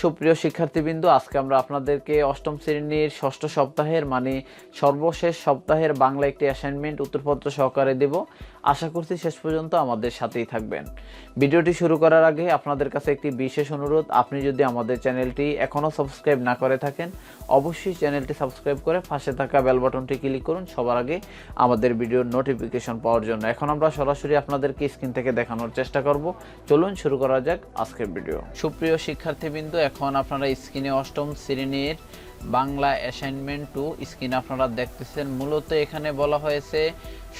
সুপ্রিয় শিক্ষার্থীবৃন্দ, আজকে আমরা আপনাদেরকে অষ্টম শ্রেণির ষষ্ঠ সপ্তাহের মানে সর্বশেষ সপ্তাহের বাংলা একটি অ্যাসাইনমেন্ট উত্তরপত্র সহকারে দেব। আশা করছি শেষ পর্যন্ত আমাদের সাথেই থাকবেন। ভিডিওটি শুরু করার আগে আপনাদের কাছে একটি বিশেষ অনুরোধ, আপনি যদি আমাদের চ্যানেলটি এখনও সাবস্ক্রাইব না করে থাকেন, অবশ্যই চ্যানেলটি সাবস্ক্রাইব করে পাশে থাকা বেল বাটনটি ক্লিক করুন। সবার আগে আমাদের ভিডিওর নোটিফিকেশন পাওয়ার জন্য। এখন আমরা সরাসরি আপনাদেরকে স্ক্রিন থেকে দেখানোর চেষ্টা করব। চলুন শুরু করা যাক আজকের ভিডিও। সুপ্রিয় শিক্ষার্থীবৃন্দ, এখন আপনারা স্ক্রিনে অষ্টম শ্রেণির বাংলা অ্যাসাইনমেন্ট টু স্ক্রিন আপনারা দেখতেছেন। মূলত এখানে বলা হয়েছে,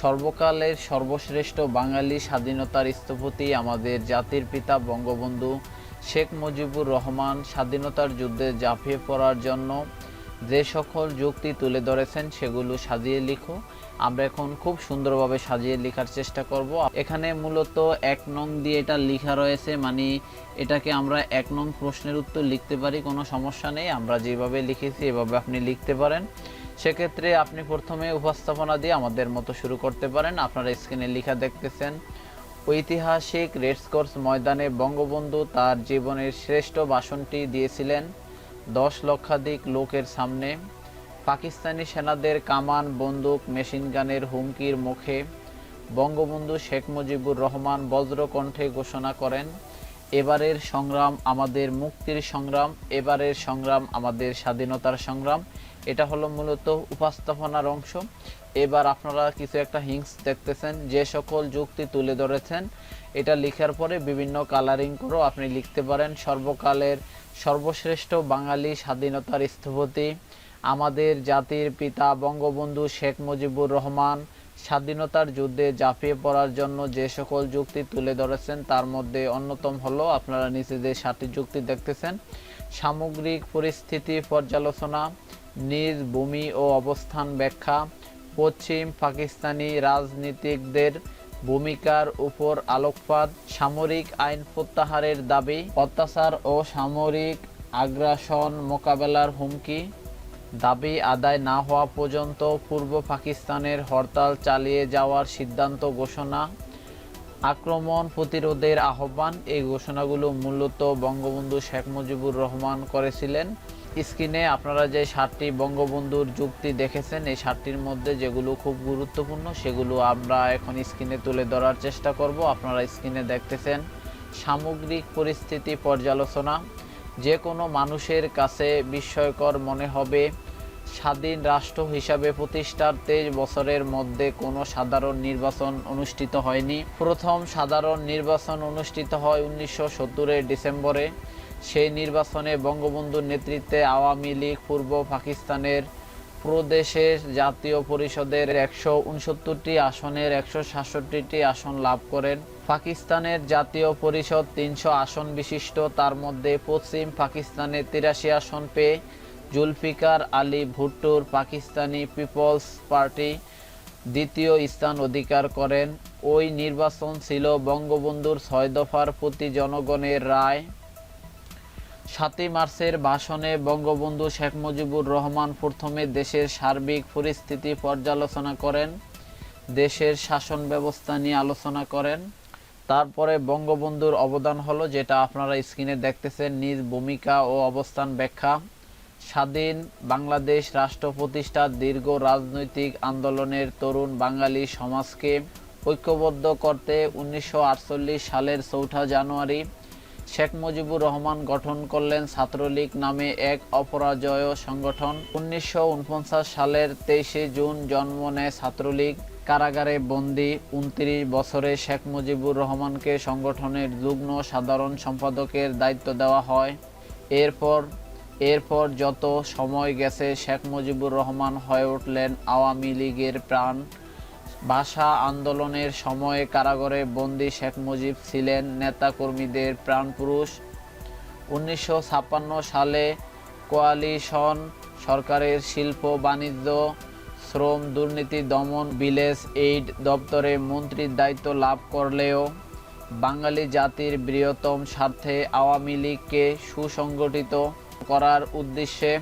সর্বকালের সর্বশ্রেষ্ঠ বাঙালি স্বাধীনতার স্থপতি আমাদের জাতির পিতা বঙ্গবন্ধু শেখ মুজিবুর রহমান স্বাধীনতার যুদ্ধে ঝাঁপিয়ে পড়ার জন্য যে সকল যুক্তি তুলে ধরেছেন সেগুলো সাজিয়ে লিখো। আমরা এখন খুব সুন্দরভাবে সাজিয়ে লেখার চেষ্টা করব। এখানে মূলত এক নং দিয়ে এটা লেখা রয়েছে মানে এটাকে আমরা এক নং প্রশ্নের উত্তর লিখতে পারি, কোনো সমস্যা নেই। আমরা যেভাবে লিখেছি, এভাবে আপনি লিখতে পারেন। সেক্ষেত্রে আপনি প্রথমে উপস্থাপনা দিয়ে আমাদের মতো শুরু করতে পারেন। আপনারা স্ক্রিনে লেখা দেখতেছেন, ঐতিহাসিক রেডসকোর্স ময়দানে বঙ্গবন্ধু তার জীবনের শ্রেষ্ঠ ভাষণটি দিয়েছিলেন। দশ লক্ষাধিক লোকের সামনে। পাকিস্তানি সেনাদের কামান, বন্দুক মেশিনগানের হুমকির মুখে বঙ্গবন্ধু শেখ মুজিবুর রহমান বজ্রকণ্ঠে ঘোষণা করেন, এবারের সংগ্রাম আমাদের মুক্তির সংগ্রাম, এবারের সংগ্রাম আমাদের স্বাধীনতার সংগ্রাম। এটা হলো মূলত উপস্থাপনার অংশ। এবার আপনারা কিছু একটা হিংস দেখতেছেন, যে সকল যুক্তি তুলে ধরেছেন, এটা লেখার পরে বিভিন্ন কালারিং করেও আপনি লিখতে পারেন। সর্বকালের সর্বশ্রেষ্ঠ বাঙালি স্বাধীনতার স্থপতি, আমাদের জাতির পিতা বঙ্গবন্ধু শেখ মুজিবুর রহমান, স্বাধীনতার যুদ্ধে ঝাঁপিয়ে পড়ার জন্য যে সকল যুক্তি তুলে ধরেছেন, তার মধ্যে অন্যতম হলো আপনারা নিজেদের সাতটি যুক্তি দেখতেছেন। সামগ্রিক পরিস্থিতি পর্যালোচনা, নিজ ভূমি ও অবস্থান ব্যাখ্যা পশ্চিম পাকিস্তানি রাজনীতিকদের ভূমিকার উপর আলোকপাত, সামরিক আইন প্রত্যাহারের দাবি, অত্যাচার ও সামরিক আগ্রাসন মোকাবেলার হুমকি, দাবি আদায় না হওয়া পর্যন্ত পূর্ব পাকিস্তানের হরতাল চালিয়ে যাওয়ার সিদ্ধান্ত ঘোষণা আক্রমণ, প্রতিরোধের আহ্বান, এই ঘোষণাগুলো মূলত বঙ্গবন্ধু শেখ মুজিবুর রহমান করেছিলেন। স্ক্রিনে আপনারা যে সাতটি বঙ্গবন্ধুর যুক্তি দেখেছেন, এই সাতটির মধ্যে যেগুলো খুব গুরুত্বপূর্ণ, সেগুলো আমরা এখন স্ক্রিনে তুলে ধরার চেষ্টা করব। আপনারা স্ক্রিনে দেখতেছেন সামগ্রিক পরিস্থিতি পর্যালোচনা। যে কোনো মানুষের কাছে বিস্ময়কর মনে হবে। স্বাধীন রাষ্ট্র হিসাবে প্রতিষ্ঠার তেইশ বছরের মধ্যে কোনো সাধারণ নির্বাচন অনুষ্ঠিত হয়নি। প্রথম সাধারণ নির্বাচন অনুষ্ঠিত হয় উনিশশো সত্তরের ডিসেম্বরে। সেই নির্বাচনে বঙ্গবন্ধুর নেতৃত্বে আওয়ামী লীগ পূর্ব পাকিস্তানের প্রদেশের জাতীয় পরিষদের একশো উনসত্তরটি আসনের, একশো সাতষট্টিটি আসন লাভ করেন। পাকিস্তানের জাতীয় পরিষদ তিনশো আসন বিশিষ্ট। তার মধ্যে পশ্চিম পাকিস্তানে তিরাশি আসন পেয়ে জুলফিকার আলী ভুট্টোর পাকিস্তানি পিপলস পার্টি দ্বিতীয় স্থান অধিকার করেন। ওই নির্বাচন ছিল বঙ্গবন্ধুর ছয় দফার প্রতি জনগণের রায়। সাতই মার্চের ভাষণে বঙ্গবন্ধু শেখ মুজিবুর রহমান প্রথমে দেশের সার্বিক পরিস্থিতি পর্যালোচনা করেন, দেশের শাসন ব্যবস্থা নিয়ে আলোচনা করেন। তারপরে বঙ্গবন্ধুর অবদান হলো, যেটা আপনারা স্ক্রিনে দেখতেছেন, নিজ ভূমিকা ও অবস্থান ব্যাখ্যা। স্বাধীন বাংলাদেশ রাষ্ট্র প্রতিষ্ঠার দীর্ঘ রাজনৈতিক আন্দোলনের তরুণ বাঙালি সমাজকে ঐক্যবদ্ধ করতে উনিশশো আটচল্লিশ সালের চৌঠা জানুয়ারি শেখ মুজিবুর রহমান গঠন করলেন ছাত্রলীগ নামে এক অপরাজয় সংগঠন। উনিশশো উনপঞ্চাশ সালের তেইশে জুন জন্ম নেয় ছাত্রলীগ। কারাগারে বন্দি উনত্রিশ বছরে শেখ মুজিবুর রহমানকে সংগঠনের যুগ্ম সাধারণ সম্পাদকের দায়িত্ব দেওয়া হয়। এরপর এরপর যত সময় গেছে, শেখ মুজিবুর রহমান হয়ে উঠলেন আওয়ামী লীগের প্রাণ। ভাষা আন্দোলনের সময়ে কারাগারে বন্দি শেখ মুজিব ছিলেন নেতাকর্মীদের প্রাণপুরুষ। উনিশশো ছাপ্পান্ন সালে কোয়ালিশন সরকারের শিল্প, বাণিজ্য, শ্রম, দুর্নীতি, দমন, ভিলেজ এইড দপ্তরে মন্ত্রীর দায়িত্ব লাভ করলেও বাঙালি জাতির বৃহত্তম স্বার্থে আওয়ামী লীগকে সুসংগঠিত করার উদ্দেশ্যে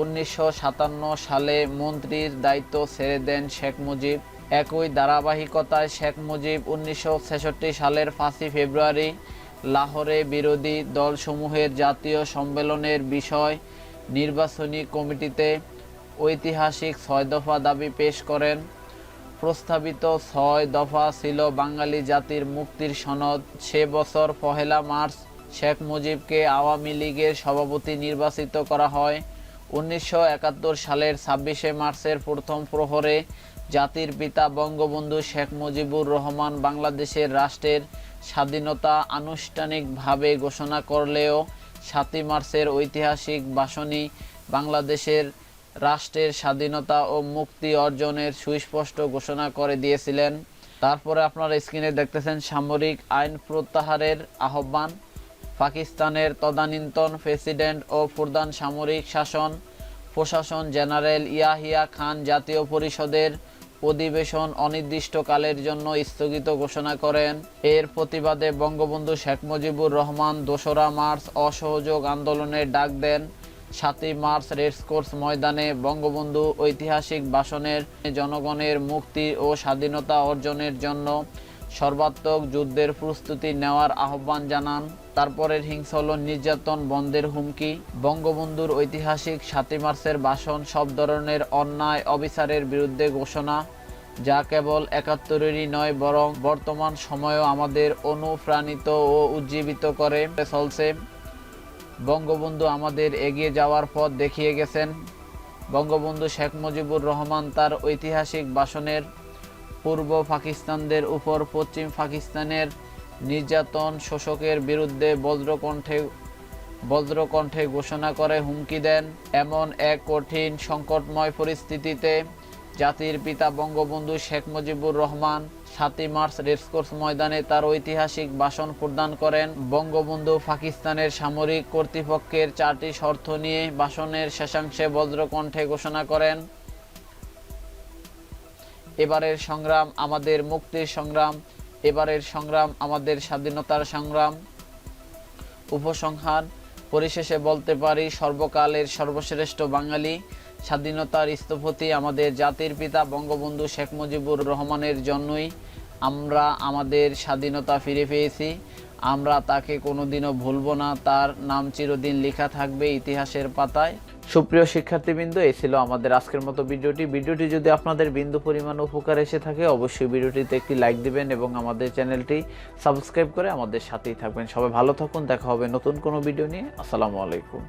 উনিশশো সাতান্ন সালে মন্ত্রীর দায়িত্ব ছেড়ে দেন শেখ মুজিব। একই ধারাবাহিকতায় শেখ মুজিব উনিশশো ছেষট্টি সালের পাঁচই ফেব্রুয়ারি লাহোরে বিরোধী দলসমূহের জাতীয় সম্মেলনের বিষয় নির্বাচনী কমিটিতে ঐতিহাসিক ছয় দফা দাবি পেশ করেন। প্রস্তাবিত ছয় দফা ছিল বাঙালি জাতির মুক্তির সনদ। সে বছর পহেলা মার্চ শেখ মুজিবকে আওয়ামী লীগের সভাপতি নির্বাচিত করা হয়। উনিশশো একাত্তর সালের ছাব্বিশে মার্চের প্রথম প্রহরে জাতির পিতা বঙ্গবন্ধু শেখ মুজিবুর রহমান বাংলাদেশের রাষ্ট্রের স্বাধীনতা আনুষ্ঠানিকভাবে ঘোষণা করলেও সাতই মার্চের ঐতিহাসিক ভাষণই বাংলাদেশের রাষ্ট্রের স্বাধীনতা ও মুক্তি অর্জনের সুস্পষ্ট ঘোষণা করে দিয়েছিলেন। তারপরে আপনারা স্ক্রিনে দেখতেছেন সামরিক আইন প্রত্যাহারের আহ্বান। পাকিস্তানের তদানীন্তন প্রেসিডেন্ট ও প্রধান সামরিক শাসন প্রশাসন জেনারেল ইয়াহিয়া খান জাতীয় পরিষদের অধিবেশন অনির্দিষ্টকালের জন্য স্থগিত ঘোষণা করেন। এর প্রতিবাদে বঙ্গবন্ধু শেখ মুজিবুর রহমান দোসরা মার্চ অসহযোগ আন্দোলনের ডাক দেন। সাতই মার্চ রেসকোর্স ময়দানে বঙ্গবন্ধু ঐতিহাসিক ভাষণের জনগণের মুক্তি ও স্বাধীনতা অর্জনের জন্য সর্বাত্মক যুদ্ধের প্রস্তুতি নেওয়ার আহ্বান জানান। তারপরের হিংসা হল নির্যাতন, বন্ধের হুমকি, বঙ্গবন্ধুর ঐতিহাসিক সাতই মার্চের ভাষণ, সব ধরনের অন্যায়, অবিচারের বিরুদ্ধে ঘোষণা, যা কেবল একাত্তরেরই নয়, বরং বর্তমান সময়েও আমাদের অনুপ্রাণিত ও উজ্জীবিত করে চলছে। বঙ্গবন্ধু আমাদের এগিয়ে যাওয়ার পথ দেখিয়ে গেছেন। বঙ্গবন্ধু শেখ মুজিবুর রহমান তার ঐতিহাসিক ভাষণের পূর্ব পাকিস্তানদের উপর পশ্চিম পাকিস্তানের নির্যাতন শোষকের বিরুদ্ধে বজ্রকণ্ঠে বজ্রকণ্ঠে ঘোষণা করে হুমকি দেন এমন এক কঠিন, সংকটময় পরিস্থিতিতে জাতির পিতা বঙ্গবন্ধু শেখ মুজিবুর রহমান সাতই মার্চ রেসকোর্স ময়দানে তার ঐতিহাসিক ভাষণ প্রদান করেন। বঙ্গবন্ধু পাকিস্তানের সামরিক কর্তৃপক্ষের চারটি শর্ত নিয়ে ভাষণের শেষাংশে বজ্রকণ্ঠে ঘোষণা করেন। এবারের সংগ্রাম, আমাদের মুক্তির সংগ্রাম এবারের সংগ্রাম, আমাদের স্বাধীনতার সংগ্রাম, উপসংহার, পরিশেষে বলতে পারি সর্বকালের সর্বশ্রেষ্ঠ বাঙালি, স্বাধীনতার স্থপতি আমাদের জাতির পিতা বঙ্গবন্ধু শেখ মুজিবুর রহমানের জন্যই আমরা আমাদের স্বাধীনতা ফিরে পেয়েছি। আমরা তাকে কোনোদিনও ভুলব না, তার নাম চিরদিন লেখা থাকবে ইতিহাসের পাতায়। সুপ্রিয় শিক্ষার্থীবৃন্দ এ ছিল আমাদের আজকের মতো ভিডিওটি। ভিডিওটি যদি আপনাদের বিন্দু পরিমাণ উপকার এসে থাকে, অবশ্যই ভিডিওটিতে একটি লাইক দিবেন এবং আমাদের চ্যানেলটি সাবস্ক্রাইব করে আমাদের সাথেই থাকবেন। সবাই ভালো থাকুন, দেখা হবে নতুন কোনো ভিডিও নিয়ে। আসসালামু আলাইকুম।